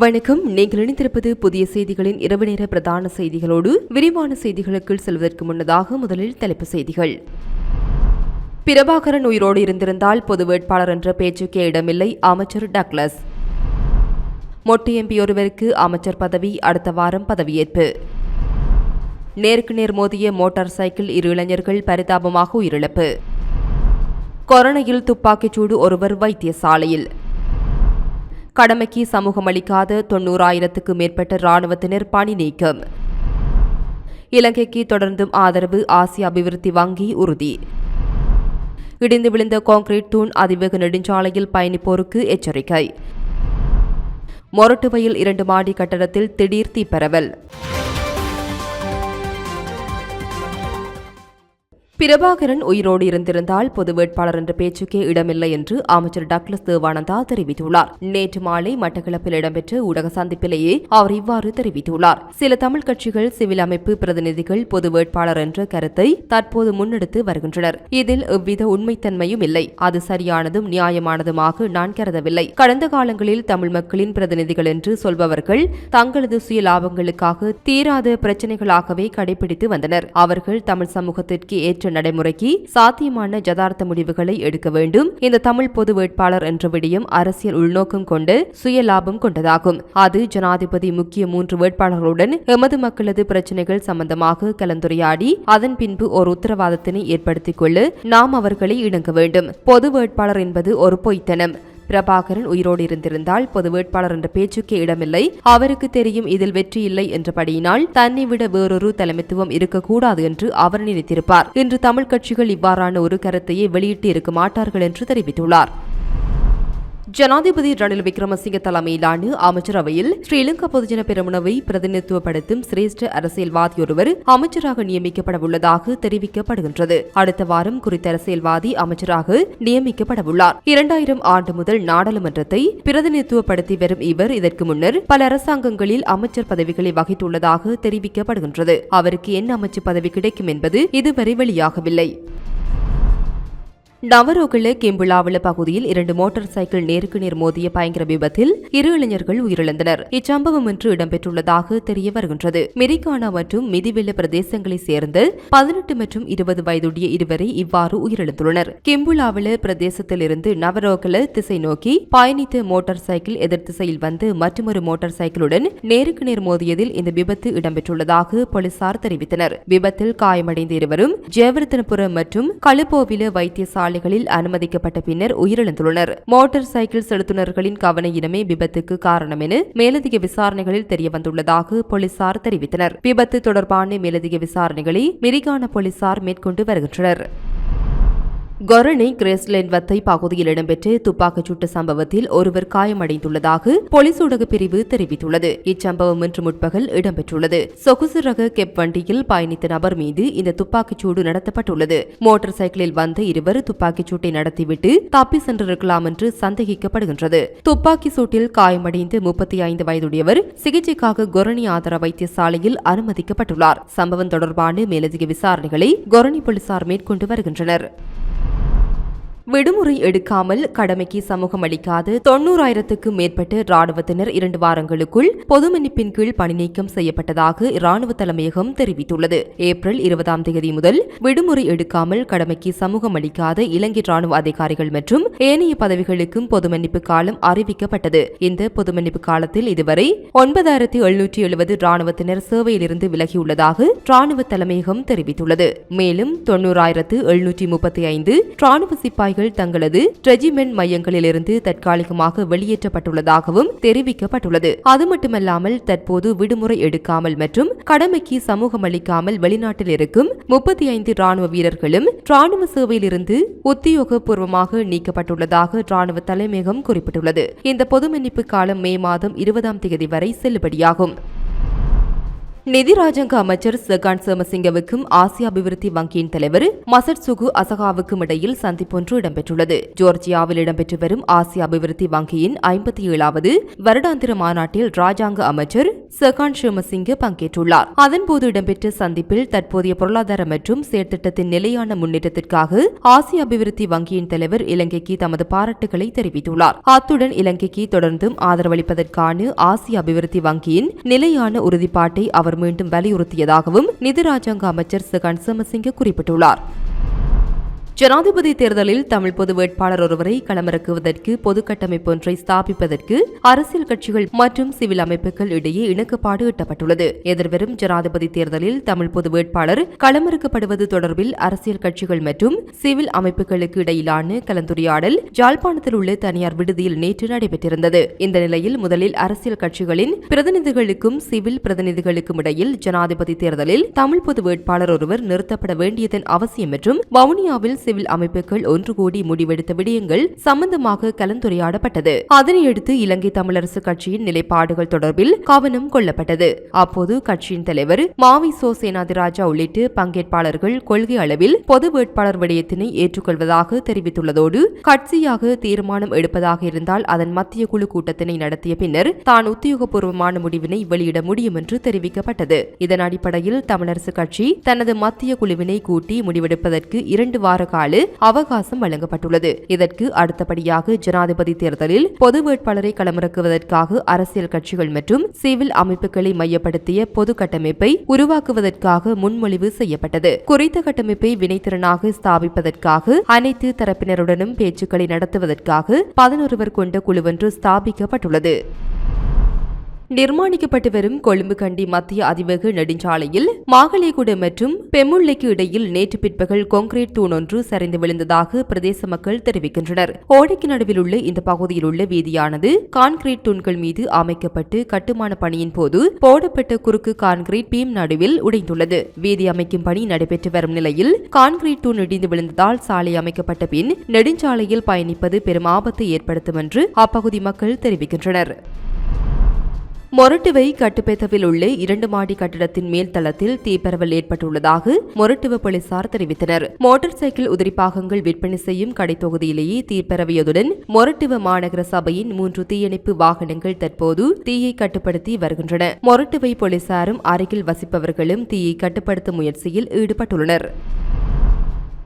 வணக்கம். நீங்கள் இணைந்திருப்பது புதிய செய்திகளின் இரவு நேர பிரதான செய்திகளோடு விரிவான செய்திகளுக்குள் செல்வதற்கு முன்னதாக முதலில் தலைப்பு செய்திகள். பிரபாகரன் உயிரோடு இருந்திருந்தால் பொது வேட்பாளர் என்ற பேச்சுக்கே இடமில்லை அமைச்சர் டக்ளஸ். மொட்டு எம்பி ஒருவருக்கு அமைச்சர் பதவி அடுத்த வாரம் பதவியேற்பு. நேருக்கு நேர் மோதிய மோட்டார் சைக்கிள் இரு இளைஞர்கள் பரிதாபமாக உயிரிழப்பு. கொரோனையில் துப்பாக்கிச்சூடு ஒருவர் வைத்தியசாலையில். கடமைக்கு சமூகம் அளிக்காத தொன்னூறாயிரத்துக்கு மேற்பட்ட இராணுவத்தினர் பணி நீக்கம். இலங்கைக்கு தொடர்ந்தும் ஆதரவு ஆசிய அபிவிருத்தி வங்கி உறுதி. இடிந்து விழுந்த கான்கிரீட் தூண் அதிவேக நெடுஞ்சாலையில் பயணிப்போருக்கு எச்சரிக்கை. மொரட்டுவையில் இரண்டு மாடி கட்டடத்தில் திடீர் தீப்பரவல். பிரபாகரன் உயிரோடு இருந்திருந்தால் பொது வேட்பாளர் என்ற பேச்சுக்கே இடமில்லை என்று அமைச்சர் டக்ளஸ் தேவானந்தா தெரிவித்துள்ளார். நேற்று மாலை மட்டக்களப்பில் இடம்பெற்ற ஊடக சந்திப்பிலேயே அவர் இவ்வாறு தெரிவித்துள்ளார். சில தமிழ் கட்சிகள் சிவில் அமைப்பு பிரதிநிதிகள் பொது வேட்பாளர் என்ற கருத்தை தற்போது முன்னெடுத்து வருகின்றனர். இதில் எவ்வித உண்மைத்தன்மையும் இல்லை. அது சரியானதும் நியாயமானதுமாக நான் கருதவில்லை. கடந்த காலங்களில் தமிழ் மக்களின் பிரதிநிதிகள் என்று சொல்பவர்கள் தங்களது சுய லாபங்களுக்காக தீராத பிரச்சனைகளாகவே கடைபிடித்து வந்தனர். அவர்கள் தமிழ் சமூகத்திற்கு ஏற்ற நடைமுறைக்கு சாத்தியமான ஜதார்த்த முடிவுகளை எடுக்க வேண்டும். இந்த தமிழ் பொது வேட்பாளர் என்ற விடயம் அரசியல் உள்நோக்கம் கொண்டு சுய லாபம் கொண்டதாகும். அது ஜனாதிபதி முக்கிய மூன்று வேட்பாளர்களுடன் எமது மக்களது பிரச்சினைகள் சம்பந்தமாக கலந்துரையாடி அதன் பின்பு ஒரு உத்தரவாதத்தினை ஏற்படுத்திக் கொள்ள நாம் அவர்களை இணங்க வேண்டும். பொது வேட்பாளர் என்பது ஒரு பொய்த்தனம். பிரபாகரன் உயிரோடு இருந்திருந்தால் பொது வேட்பாளர் என்ற பேச்சுக்கே இடமில்லை. அவருக்கு தெரியும் இதில் வெற்றி இல்லை என்றபடியினால் தன்னை விட வேறொரு தலைமைத்துவம் இருக்கக்கூடாது என்று அவர் நினைத்திருப்பார். இன்று தமிழ் கட்சிகள் இவ்வாறான ஒரு கருத்தையே வெளியிட்டு இருக்க மாட்டார்கள் என்று தெரிவித்துள்ளார். ஜனாதிபதி ரணில் விக்ரமசிங்க தலைமையிலான அமைச்சரவையில் ஸ்ரீலங்கா பொதுஜன பெருமுனவை பிரதிநிதித்துவப்படுத்தும் சிரேஷ்ட அரசியல்வாதி ஒருவர் அமைச்சராக நியமிக்கப்பட உள்ளதாக தெரிவிக்கப்படுகின்றது. அடுத்த வாரம் குறித்த அரசியல்வாதி அமைச்சராக நியமிக்கப்படவுள்ளார். இரண்டாயிரம் ஆண்டு முதல் நாடாளுமன்றத்தை பிரதிநிதித்துவப்படுத்தி வரும் இவர் இதற்கு முன்னர் பல அரசாங்கங்களில் அமைச்சர் பதவிகளை வகித்துள்ளதாக தெரிவிக்கப்படுகின்றது. அவருக்கு என்ன அமைச்சு பதவி கிடைக்கும் என்பது இதுவரை வெளியாகவில்லை. நவரோகல கிம்புலாவில பகுதியில் இரண்டு மோட்டார் சைக்கிள் நேருக்கு நேர் மோதிய பயங்கர விபத்தில் இரு இளைஞர்கள் உயிரிழந்தனர். இச்சம்பவம் இன்று இடம்பெற்றுள்ளதாக தெரிய வருகின்றது. மெரிகானா மற்றும் மிதிவெள்ள பிரதேசங்களைச் சேர்ந்த பதினெட்டு மற்றும் இருபது வயதுடைய இருவரை இவ்வாறு உயிரிழந்துள்ளனர். கிம்புலாவில பிரதேசத்திலிருந்து நவரோகல திசை நோக்கி பயணித்த மோட்டார் சைக்கிள் எதிர் திசையில் வந்து மற்றொரு மோட்டார் சைக்கிளுடன் நேருக்கு நேர் மோதியதில் இந்த விபத்து இடம்பெற்றுள்ளதாக போலீசார் தெரிவித்தனர். விபத்தில் காயமடைந்த இருவரும் ஜெயவர்தனபுரம் மற்றும் களுப்போவில வைத்தியசாலை சாலைகளில் அனுமதிக்கப்பட்ட பின்னர் உயிரிழந்துள்ளனர். மோட்டார் சைக்கிள் செலுத்துனர்களின் கவனையினமே விபத்துக்கு காரணம் என மேலதிக விசாரணைகளில் தெரியவந்துள்ளதாக போலீசார் தெரிவித்தனர். விபத்து தொடர்பான மேலதிக விசாரணைகளை மிரிகான போலீசார் மேற்கொண்டு வருகின்றனர். கொரணை கிரேஸ்லேண்ட் வத்தை பகுதியில் இடம்பெற்ற துப்பாக்கிச்சூட்டு சம்பவத்தில் ஒருவர் காயமடைந்துள்ளதாக போலீஸ் ஊடக பிரிவு தெரிவித்துள்ளது. இச்சம்பவம் இன்று முற்பகல் இடம்பெற்றுள்ளது. சொகுசு ரக கெப் வண்டியில் பயணித்த நபர் மீது இந்த துப்பாக்கிச்சூடு நடத்தப்பட்டுள்ளது. மோட்டார் சைக்கிளில் வந்த இருவர் துப்பாக்கிச்சூட்டை நடத்திவிட்டு தப்பி சென்றிருக்கலாம் என்று சந்தேகிக்கப்படுகின்றது. துப்பாக்கி சூட்டில் காயமடைந்து முப்பத்தி ஐந்து வயதுடையவர் சிகிச்சைக்காக கொரணி ஆதார வைத்தியசாலையில் அனுமதிக்கப்பட்டுள்ளார். சம்பவம் தொடர்பான மேலதிக விசாரணைகளை கொரணி போலீசார் மேற்கொண்டு வருகின்றனர். விடுமுறை எடுக்காமல் கடமைக்கு சமூகம் அளிக்காது. தொன்னூறாயிரத்துக்கும் மேற்பட்ட ராணுவத்தினர் இரண்டு வாரங்களுக்குள் பொது மன்னிப்பின் கீழ் பணிநீக்கம் செய்யப்பட்டதாக இராணுவ தலைமையகம் தெரிவித்துள்ளது. ஏப்ரல் இருபதாம் தேதி முதல் விடுமுறை எடுக்காமல் கடமைக்கு சமூகம் அளிக்காத இலங்கை ராணுவ அதிகாரிகள் மற்றும் ஏனைய பதவிகளுக்கும் பொது மன்னிப்பு காலம் அறிவிக்கப்பட்டது. இந்த பொது மன்னிப்பு காலத்தில் இதுவரை ஒன்பதாயிரத்தி எழுநூற்றி எழுபது ராணுவத்தினர் சேவையிலிருந்து விலகியுள்ளதாக ராணுவ தலைமையகம் தெரிவித்துள்ளது. மேலும் தொன்னூறாயிரத்து எழுநூற்றி முப்பத்தி ஐந்து ராணுவ சிப்பாய் அதிகாரிகள் தங்களது ரெஜிமெண்ட் மையங்களிலிருந்து தற்காலிகமாக வெளியேற்றப்பட்டுள்ளதாகவும் தெரிவிக்கப்பட்டுள்ளது. அது மட்டுமல்லாமல் தற்போது விடுமுறை எடுக்காமல் மற்றும் கடமைக்கு சமூகம் அளிக்காமல் வெளிநாட்டில் இருக்கும் முப்பத்தி ஐந்து ராணுவ வீரர்களும் ராணுவ சேவையிலிருந்து உத்தியோகபூர்வமாக நீக்கப்பட்டுள்ளதாக ராணுவ தலைமையகம் குறிப்பிட்டுள்ளது. இந்த பொது மன்னிப்பு காலம் மே மாதம் இருபதாம் தேதி வரை செல்லுபடியாகும். நிதி ராஜாங்க அமைச்சர் சகான் சோமசிங்கவுக்கும் ஆசிய அபிவிருத்தி வங்கியின் தலைவர் மசட் சுகு அசகாவுக்கும் இடையில் சந்திப்பொன்று இடம்பெற்றுள்ளது. ஜோர்ஜியாவில் இடம்பெற்று வரும் ஆசிய அபிவிருத்தி வங்கியின் ஐம்பத்தி ஏழாவது வருடாந்திர மாநாட்டில் ராஜாங்க அமைச்சர் சகான் ஷோமசிங்க பங்கேற்றுள்ளார். அதன்போது இடம்பெற்ற சந்திப்பில் தற்போதைய பொருளாதார மற்றும் செயற்திட்டத்தின் நிலையான முன்னேற்றத்திற்காக ஆசிய அபிவிருத்தி வங்கியின் தலைவர் இலங்கைக்கு தமது பாராட்டுகளை தெரிவித்துள்ளார். அத்துடன் இலங்கைக்கு தொடர்ந்தும் ஆதரவளிப்பதற்கான ஆசிய அபிவிருத்தி வங்கியின் நிலையான உறுதிப்பாட்டை அவர் மீண்டும் வலியுறுத்தியதாகவும் நிதி ராஜாங்க அமைச்சர் சகான் சோமசிங்க குறிப்பிட்டுள்ளார். ஜனாதிபதி தேர்தலில் தமிழ் பொது வேட்பாளர் ஒருவரை களமிறக்குவதற்கு பொது கட்டமைப்பு ஒன்றை ஸ்தாபிப்பதற்கு அரசியல் கட்சிகள் மற்றும் சிவில் அமைப்புகள் இடையே இணக்கப்பாடு எட்டப்பட்டுள்ளது. எதிர்வரும் ஜனாதிபதி தேர்தலில் தமிழ் பொது வேட்பாளர் களமிறக்கப்படுவது தொடர்பில் அரசியல் கட்சிகள் மற்றும் சிவில் அமைப்புகளுக்கு இடையிலான கலந்துரையாடல் ஜாழ்ப்பாணத்தில் உள்ள தனியார் விடுதியில் நேற்று நடைபெற்றிருந்தது. இந்த நிலையில் முதலில் அரசியல் கட்சிகளின் பிரதிநிதிகளுக்கும் சிவில் பிரதிநிதிகளுக்கும் இடையில் ஜனாதிபதி தேர்தலில் தமிழ் பொது வேட்பாளர் ஒருவர் நிறுத்தப்பட வேண்டியதன் அவசியம் என்றும் வவுனியாவில் சிவில் அமைப்புகள் ஒன்று கூடி முடிவெடுத்த விடயங்கள் சம்பந்தமாக கலந்துரையாடப்பட்டது. அதனையடுத்து இலங்கை தமிழரசு கட்சியின் நிலைப்பாடுகள் தொடர்பில் கவனம் கொள்ளப்பட்டது. அப்போது கட்சியின் தலைவர் மாவிசோ சேனாதிராஜா உள்ளிட்டு பங்கேற்பாளர்கள் கொள்கை அளவில் பொது வேட்பாளர் விடயத்தினை ஏற்றுக்கொள்வதாக தெரிவித்துள்ளதோடு கட்சியாக தீர்மானம் எடுப்பதாக இருந்தால் அதன் மத்திய குழு கூட்டத்தினை நடத்திய பின்னர் தான் உத்தியோகபூர்வமான முடிவினை வெளியிட முடியும் என்று தெரிவிக்கப்பட்டது. இதன் அடிப்படையில் தமிழரசு கட்சி தனது மத்திய குழுவினை கூட்டி முடிவெடுப்பதற்கு இரண்டு வார கால அவகாசம் வழங்கப்பட்டுள்ளது. இதற்கு அடுத்தபடியாக ஜனாதிபதி தேர்தலில் பொது வேட்பாளரை களமிறக்குவதற்காக அரசியல் கட்சிகள் மற்றும் சிவில் அமைப்புகளை மையப்படுத்திய பொது கட்டமைப்பை உருவாக்குவதற்காக முன்மொழிவு செய்யப்பட்டது. குறித்த கட்டமைப்பை வினைத்திறனாக ஸ்தாபிப்பதற்காக அனைத்து தரப்பினருடனும் பேச்சுக்களை நடத்துவதற்காக பதினொருவர் கொண்ட குழுவொன்று ஸ்தாபிக்கப்பட்டுள்ளது. நிர்மாணிக்கப்பட்டு வரும் கொழும்பு கண்டி மத்திய அதிவேக நெடுஞ்சாலையில் மாகலேகுடு மற்றும் பெமுல்லைக்கு இடையில் நேற்று பிற்பகல் கான்கிரீட் தூண் ஒன்று சரிந்து விழுந்ததாக பிரதேச மக்கள் தெரிவிக்கின்றனர். ஓடைக்கு நடுவில் உள்ள இந்த பகுதியில் உள்ள வீதியானது கான்கிரீட் தூண்கள் மீது அமைக்கப்பட்டு கட்டுமான பணியின் போது போடப்பட்ட குறுக்கு கான்கிரீட் பீம் நடுவில் உடைந்துள்ளது. வீதி அமைக்கும் பணி நடைபெற்று வரும் நிலையில் கான்கிரீட் தூண் இடிந்து விழுந்ததால் சாலை அமைக்கப்பட்ட பின் நெடுஞ்சாலையில் பயணிப்பது பெரும் ஆபத்தை ஏற்படுத்தும் என்று அப்பகுதி மக்கள் தெரிவிக்கின்றனர். மொரட்டுவை கட்டுப்பேத்தவில் உள்ள இரண்டு மாடி கட்டிடத்தின் மேல் தளத்தில் தீப்பரவல் ஏற்பட்டுள்ளதாக மொரட்டுவ போலீசார் தெரிவித்தனர். மோட்டார் சைக்கிள் உதிரிப்பாகங்கள் விற்பனை செய்யும் கடை தொகுதியிலேயே தீப்பரவியதுடன் மொரட்டுவ மாநகர சபையின் மூன்று தீயணைப்பு வாகனங்கள் தற்போது தீயை கட்டுப்படுத்தி வருகின்றன. மொரட்டுவை போலீசாரும் அருகில் வசிப்பவர்களும் தீயை கட்டுப்படுத்தும் முயற்சியில் ஈடுபட்டுள்ளனர்.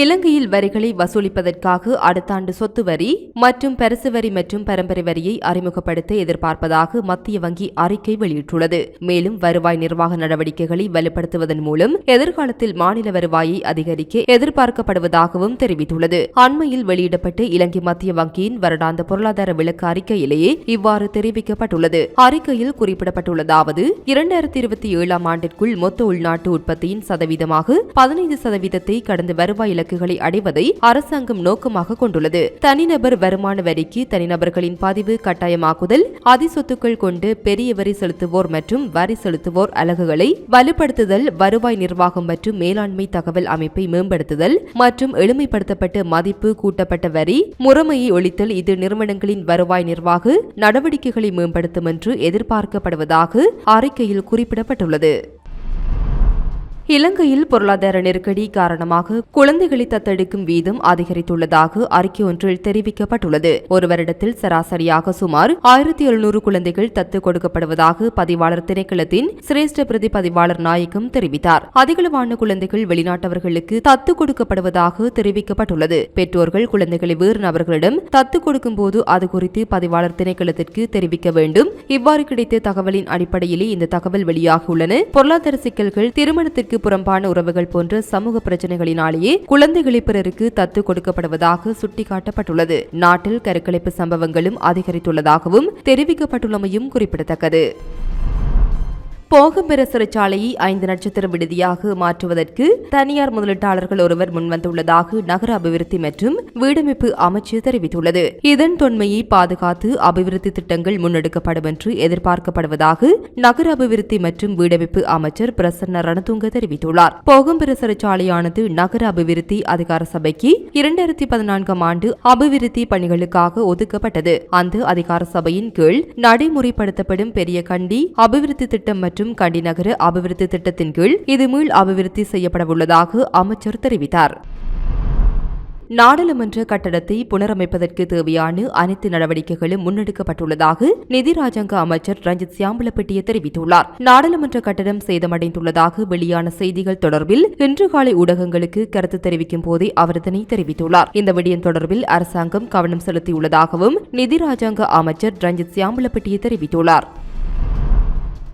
இலங்கையில் வரிகளை வசூலிப்பதற்காக அடுத்த ஆண்டு சொத்து வரி மற்றும் பரிசு வரி மற்றும் பரம்பரை வரியை அறிமுகப்படுத்த எதிர்பார்ப்பதாக மத்திய வங்கி அறிக்கை வெளியிட்டுள்ளது. மேலும் வருவாய் நிர்வாக நடவடிக்கைகளை வலுப்படுத்துவதன் மூலம் எதிர்காலத்தில் மாநில வருவாயை அதிகரிக்க எதிர்பார்க்கப்படுவதாகவும் தெரிவித்துள்ளது. அண்மையில் வெளியிடப்பட்ட இலங்கை மத்திய வங்கியின் வருடாந்த பொருளாதார விளக்க அறிக்கையிலேயே இவ்வாறு தெரிவிக்கப்பட்டுள்ளது. அறிக்கையில் குறிப்பிடப்பட்டுள்ளதாவது இரண்டாயிரத்தி இருபத்தி ஏழாம் ஆண்டிற்குள் மொத்த உள்நாட்டு உற்பத்தியின் சதவீதமாக பதினைந்து சதவீதத்தை கடந்த வருவாய் இலக்குகளை அடைவதை அரசாங்கம் நோக்கமாக கொண்டுள்ளது. தனிநபர் வருமான வரிக்கு தனிநபர்களின் பதிவு கட்டாயமாக்குதல் அதிசொத்துக்கள் கொண்டு பெரிய வரி செலுத்துவோர் மற்றும் வரி செலுத்துவோர் அலகுகளை வலுப்படுத்துதல் வருவாய் நிர்வாகம் மற்றும் மேலாண்மை தகவல் அமைப்பை மேம்படுத்துதல் மற்றும் எளிமைப்படுத்தப்பட்ட மதிப்பு கூட்டப்பட்ட வரி முறைமையை ஒழித்தல் இது நிறுவனங்களின் வருவாய் நிர்வாக நடவடிக்கைகளை மேம்படுத்தும் என்று எதிர்பார்க்கப்படுவதாக அறிக்கையில் குறிப்பிடப்பட்டுள்ளது. இலங்கையில் பொருளாதார நெருக்கடி காரணமாக குழந்தைகளை தத்தெடுக்கும் வீதம் அதிகரித்துள்ளதாக அறிக்கை ஒன்றில் தெரிவிக்கப்பட்டுள்ளது. ஒரு வருடத்தில் சராசரியாக சுமார் ஆயிரத்தி எழுநூறு குழந்தைகள் தத்து கொடுக்கப்படுவதாக பதிவாளர் திணைக்களத்தின் சிரேஷ்ட பிரதி பதிவாளர் நாயகம் தெரிவித்தார். அதிகளவான குழந்தைகள் வெளிநாட்டவர்களுக்கு தத்து கொடுக்கப்படுவதாக தெரிவிக்கப்பட்டுள்ளது. பெற்றோர்கள் குழந்தைகளை வேறு நபர்களிடம் தத்து கொடுக்கும் போது அது குறித்து பதிவாளர் திணைக்களத்திற்கு தெரிவிக்க வேண்டும். இவ்வாறு கிடைத்த தகவலின் அடிப்படையிலே இந்த தகவல் வெளியாகியுள்ளன. பொருளாதார சிக்கல்கள் திருமணத்திற்கு புறம்பான உறவுகள் போன்ற சமூக பிரச்சனைகளினாலேயே குழந்தைகளை பிறருக்கு தத்து கொடுக்கப்படுவதாக சுட்டிக்காட்டப்பட்டுள்ளது. நாட்டில் கருக்கலைப்பு சம்பவங்களும் அதிகரித்துள்ளதாகவும் தெரிவிக்கப்பட்டுள்ளமையும் குறிப்பிடத்தக்கது. போகம்பெற சிறைச்சாலையை ஐந்து நட்சத்திர விடுதியாக மாற்றுவதற்கு தனியார் முதலீட்டாளர்கள் ஒருவர் முன்வந்துள்ளதாக நகர அபிவிருத்தி மற்றும் வீடமைப்பு அமைச்சு தெரிவித்துள்ளது. இதன் தொன்மையை பாதுகாத்து அபிவிருத்தி திட்டங்கள் முன்னெடுக்கப்படும் என்று எதிர்பார்க்கப்படுவதாக நகர அபிவிருத்தி மற்றும் வீடமைப்பு அமைச்சர் பிரசன்ன ரணதுங்க தெரிவித்துள்ளார். போகம்பெற சிறைச்சாலையானது நகர அபிவிருத்தி அதிகார சபைக்கு இரண்டாயிரத்தி பதினான்காம் ஆண்டு அபிவிருத்தி பணிகளுக்காக ஒதுக்கப்பட்டது. அந்த அதிகார சபையின் கீழ் நடைமுறைப்படுத்தப்படும் பெரிய கண்டி அபிவிருத்தி திட்டம் மற்றும் கண்டி நகர அபிவிருத்தி திட்டத்தின் கீழ் இது மீள் அபிவிருத்தி செய்யப்படவுள்ளதாக அமைச்சர் தெரிவித்தார். நாடாளுமன்ற கட்டடத்தை புனரமைப்பதற்கு தேவையான அனைத்து நடவடிக்கைகளும் முன்னெடுக்கப்பட்டுள்ளதாக நிதி ராஜாங்க அமைச்சர் ரஞ்சித் சியாம்பலப்பட்டிய தெரிவித்துள்ளார். நாடாளுமன்ற கட்டடம் சேதமடைந்துள்ளதாக வெளியான செய்திகள் தொடர்பில் இன்று காலை ஊடகங்களுக்கு கருத்து தெரிவிக்கும் போதே அவர் இதனை தெரிவித்துள்ளார். இந்த விடயம் தொடர்பில் அரசாங்கம் கவனம் செலுத்தியுள்ளதாகவும் நிதி ராஜாங்க அமைச்சர் ரஞ்சித் சியாம்பலப்பட்டிய தெரிவித்துள்ளார்.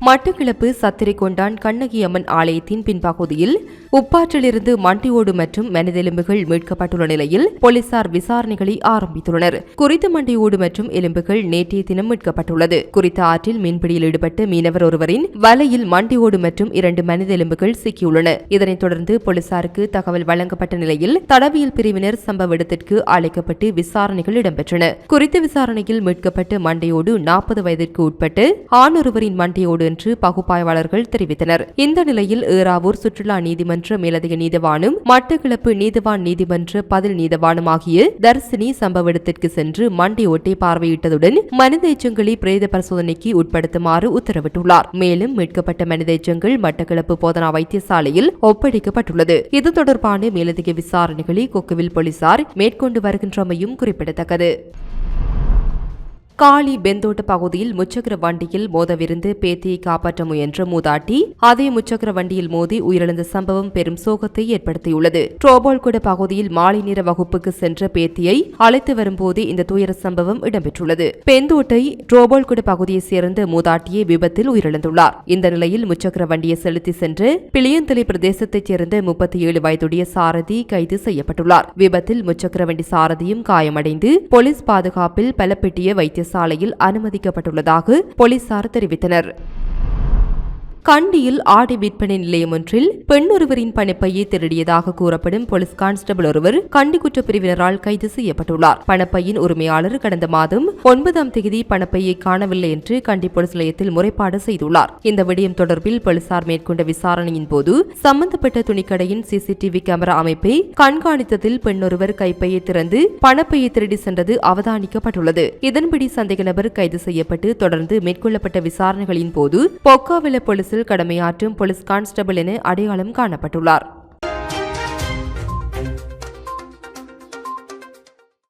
மட்டக்கிளப்பு சத்திரைக்கொண்டான் கண்ணகி அம்மன் ஆலயத்தின் பின்பகுதியில் உப்பாற்றிலிருந்து மண்டியோடு மற்றும் மனிதெலும்புகள் மீட்கப்பட்டுள்ள நிலையில் போலீசார் விசாரணைகளை ஆரம்பித்துள்ளனர். குறித்த மண்டியோடு மற்றும் எலும்புகள் நேற்றைய தினம் மீட்கப்பட்டுள்ளது. குறித்த ஆற்றில் மீன்பிடியில் ஈடுபட்ட மீனவர் ஒருவரின் வலையில் மண்டியோடு மற்றும் இரண்டு மனித எலும்புகள் சிக்கியுள்ளன. இதனைத் தொடர்ந்து போலீசாருக்கு தகவல் வழங்கப்பட்ட நிலையில் தடவியல் பிரிவினர் சம்பவ இடத்திற்கு அழைக்கப்பட்டு விசாரணைகள் இடம்பெற்றன. குறித்த விசாரணையில் மீட்கப்பட்ட மண்டையோடு நாற்பது வயதிற்கு உட்பட்டு ஆண் ஒருவரின் மண்டையோடு என்று பகுப்பாய்வாளர்கள் தெரிவித்தனர். இந்த நிலையில் ஏறாவூர் சுற்றுலா நீதிமன்ற மேலதிக நீதிவானும் மட்டக்களப்பு நீதிவான் நீதிமன்ற பதில் நீதிவானும் ஆகிய தர்சினி சம்பவ இடத்திற்கு சென்று மண்டி ஒட்டி பார்வையிட்டதுடன் மனித எச்சங்களை பிரேத பரிசோதனைக்கு உட்படுத்துமாறு உத்தரவிட்டுள்ளார். மேலும் மீட்கப்பட்ட மனித எச்சங்கள் மட்டக்களப்பு போதனா வைத்தியசாலையில் ஒப்படைக்கப்பட்டுள்ளது. இது தொடர்பான மேலதிக விசாரணைகளை கொக்குவில் போலீசார் மேற்கொண்டு வருகின்றமையும் குறிப்பிடத்தக்கது. காளி பெந்தோட்ட பகுதியில் முச்சக்கர வண்டியில் மோதவிருந்து பேத்தியை காப்பாற்ற முயன்ற மூதாட்டி அதே முச்சக்கர வண்டியில் மோதி உயிரிழந்த சம்பவம் பெரும் சோகத்தை ஏற்படுத்தியுள்ளது. ட்ரோபோல்குட பகுதியில் மாலை நேர வகுப்புக்கு சென்ற பேத்தியை அழைத்து வரும்போதே இந்த துயர சம்பவம் இடம்பெற்றுள்ளது. பெந்தோட்டை ட்ரோபோல்குட பகுதியைச் சேர்ந்த மூதாட்டியே விபத்தில் உயிரிழந்துள்ளார். இந்த நிலையில் முச்சக்கர வண்டியை செலுத்தி சென்று பிளியந்தலை பிரதேசத்தைச் சேர்ந்த முப்பத்தி ஏழு வயதுடைய சாரதி கைது செய்யப்பட்டுள்ளார். விபத்தில் முச்சக்கர வண்டி சாரதியும் காயமடைந்து போலீஸ் பாதுகாப்பில் பலப்பெட்டிய வைத்திய வைத்தியசாலையில் அனுமதிக்கப்பட்டுள்ளதாக போலீசார் தெரிவித்தனர். கண்டியில் ஆடை விற்பனை நிலையம் ஒன்றில் பெண் ஒருவரின் பணப்பையை திருடியதாக கூறப்படும் போலீஸ் கான்ஸ்டபிள் ஒருவர் கண்டி குற்றப்பிரிவினரால் கைது செய்யப்பட்டுள்ளார். பணப்பையின் உரிமையாளர் கடந்த மாதம் ஒன்பதாம் தேதி பணப்பையை காணவில்லை என்று கண்டி போலீஸ் நிலையத்தில் முறைப்பாடு செய்துள்ளார். இந்த விடயம் தொடர்பில் போலீசார் மேற்கொண்ட விசாரணையின் போது சம்பந்தப்பட்ட துணிக்கடையின் சிசிடிவி கேமரா அமைப்பை கண்காணித்ததில் பெண் ஒருவர் கைப்பையை திறந்து பணப்பையை திருடி சென்றது அவதானிக்கப்பட்டுள்ளது. இதன்படி சந்தேக நபர் கைது செய்யப்பட்டு தொடர்ந்து மேற்கொள்ளப்பட்ட விசாரணைகளின் போது பொக்காவில போலீசில் கடமையாற்றும் போலீஸ் கான்ஸ்டபிள் என அடையாளம் காணப்பட்டுள்ளார்.